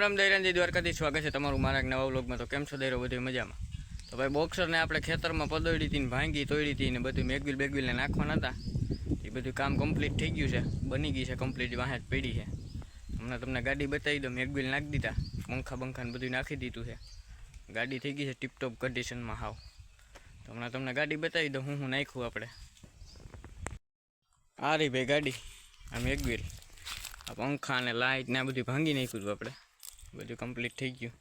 રામ દૈરાનજી દ્વારકાથી સ્વાગત છે તમારું મારા એક નવા વ્લોગમાં તો કેમ છો દૈરો, બધી મજામાં? તો ભાઈ બોક્સરને આપણે ખેતરમાં પદોડી હતી ને ભાંગી તોડી હતી ને બધું મેગવિલ બેગવિલને નાખવાના હતા. એ બધું કામ કમ્પ્લીટ થઈ ગયું છે. બની ગઈ છે કમ્પ્લીટ વાહે જ પડી છે. હમણાં તમને ગાડી બતાવી દો મેગવિલ નાખી દીધા. પંખા બંખાને બધું નાખી દીધું છે. ગાડી થઈ ગઈ છે ટીપટોપ કન્ડિશનમાં હાવ. તો હમણાં તમને ગાડી બતાવી દો હું હું નાખ્યું આપણે. આ રહી ભાઈ ગાડી, આ મેગવિલ. આ પંખા અને લાઇટ ને આ બધું ભાંગી નાખ્યું હતું આપણે. બધું કમ્પ્લીટ થઈ ગયું.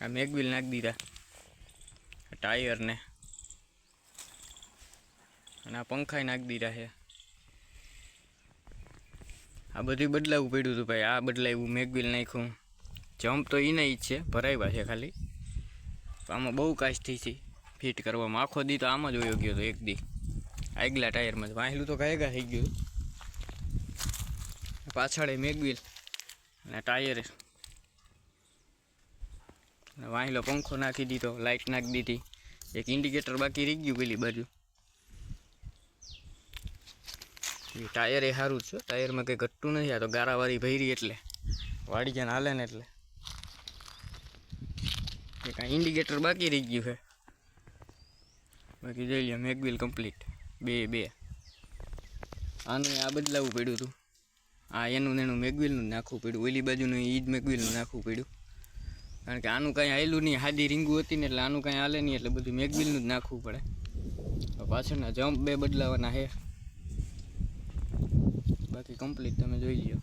આ મેગવિલ નાખી દીધા. ટાયરને અને આ પંખાય નાખી દીધા છે. આ બધું બદલાવું પડ્યું હતું ભાઈ. આ બદલાવ્યું મેગવિલ નાખ્યું. જમ્પ તો એને જ છે ભરાવ્યા છે ખાલી. આમાં બહુ થઈ છે ફિટ કરવામાં. આખો દી તો આમ જ વયો ગયો હતો એક દી. આગલા ટાયરમાં વાહેલું તો ગાયગા થઈ ગયું. પાછળ એ મેગવિલ અને ટાયર અને વાહેલો પંખો નાખી દીધો લાઇટ નાખી દીધી. એક ઇન્ડિકેટર બાકી રહી ગયું પેલી બાજુ. ટાયર એ સારું છે ટાયરમાં કંઈ ઘટતું નથી, આ તો ગારાવાળી ભરી એટલે. વાડી જ્યાં હાલે ને એટલે. એક આ ઇન્ડિકેટર બાકી રહી ગયું છે. બાકી જોઈ લે મેગવિલ કમ્પ્લીટ બે બે. આનું આ બદલાવવું પડ્યું હતું. આ એનું એનું મેગવિલનું નાખવું પડ્યું. ઓલી બાજુનું એ જ મેગવિલનું નાખવું પડ્યું. કારણ કે આનું કાંઈ હાયલું નહીં, હાદી રીંગું હતી ને એટલે આનું કાંઈ હાલે નહીં, એટલે બધું મેગબિલનું જ નાખવું પડે. પાછળના જમ્પ બે બદલાવાના છે. બાકી કમ્પ્લીટ તમે જોઈ લ્યો.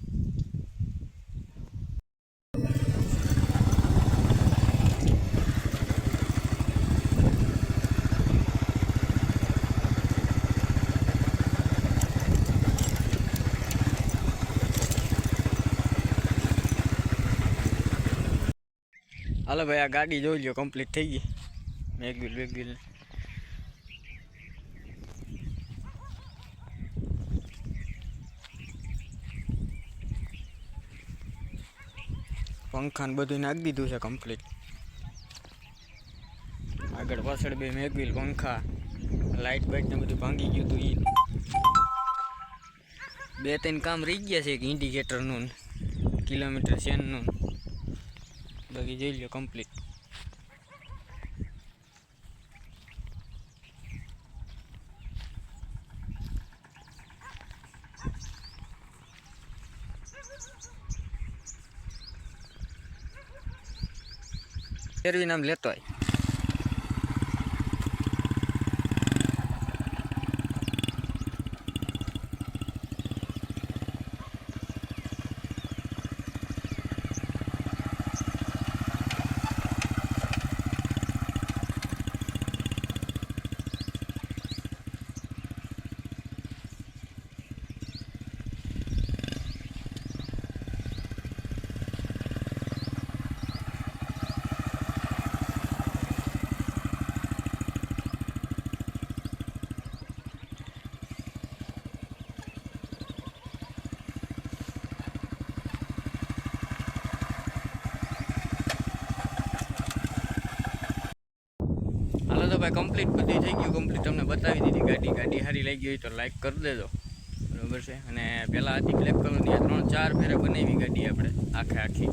હાલો ભાઈ, આ ગાડી જોઈ લ્યો કમ્પ્લીટ થઈ ગઈ. મેગવિલ મેગ પંખા ને બધું નાખી દીધું છે કમ્પ્લીટ આગળ પાછળ બે મેગવિલ પંખા લાઇટ બાઇટ ને બધું ભાંગી ગયું હતું એ બે ત્રણ કામ રહી ગયા છે એક ઇન્ડિકેટરનું કિલોમીટર ચેનનું. બાકી જોઈ લો કમ્પ્લીટ ફેરવી નામ લેતો હોય ભાઈ કમ્પ્લીટ બધી થઈ ગયું કમ્પ્લીટ તમને બતાવી દીધી. ગાડી ગાડી સારી લાગી હોય તો લાઈક કરી દેજો. બરાબર છે? અને પહેલાં હતી બ્લેક કલરની ત્રણ, ચાર ફેરે બનાવી ગાડી આપણે, આખે આખી.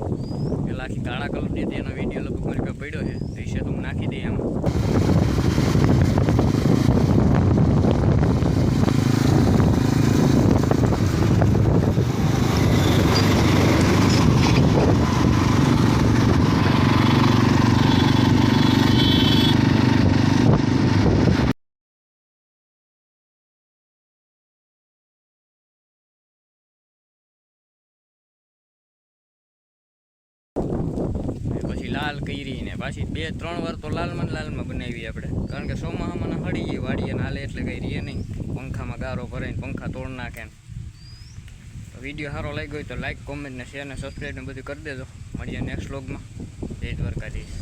પહેલાં આખી કાળા કલરની હતી, એનો વીડિયો લગભગ મારી પાસે પડ્યો છે. તો તો હું નાખી દઈએ એમ પછી લાલ કરી ને પાછી બે, ત્રણ વાર તો લાલમાં લાલમાં બનાવી આપણે. કારણ કે ચોમાસામાં હળી ગઈ વાડીએ હાલે એટલે કઈ રીએ નહીં. પંખામાં ગારો ભરાઈને પંખા તોડ નાખે ને. વીડિયો સારો લાગ્યો હોય તો લાઇક કોમેન્ટ ને શેર ને સબસ્ક્રાઈબ ને બધું કરી દેજો. મળીએ નેક્સ્ટ વ્લોગમાં જય દ્વારકાધીશ.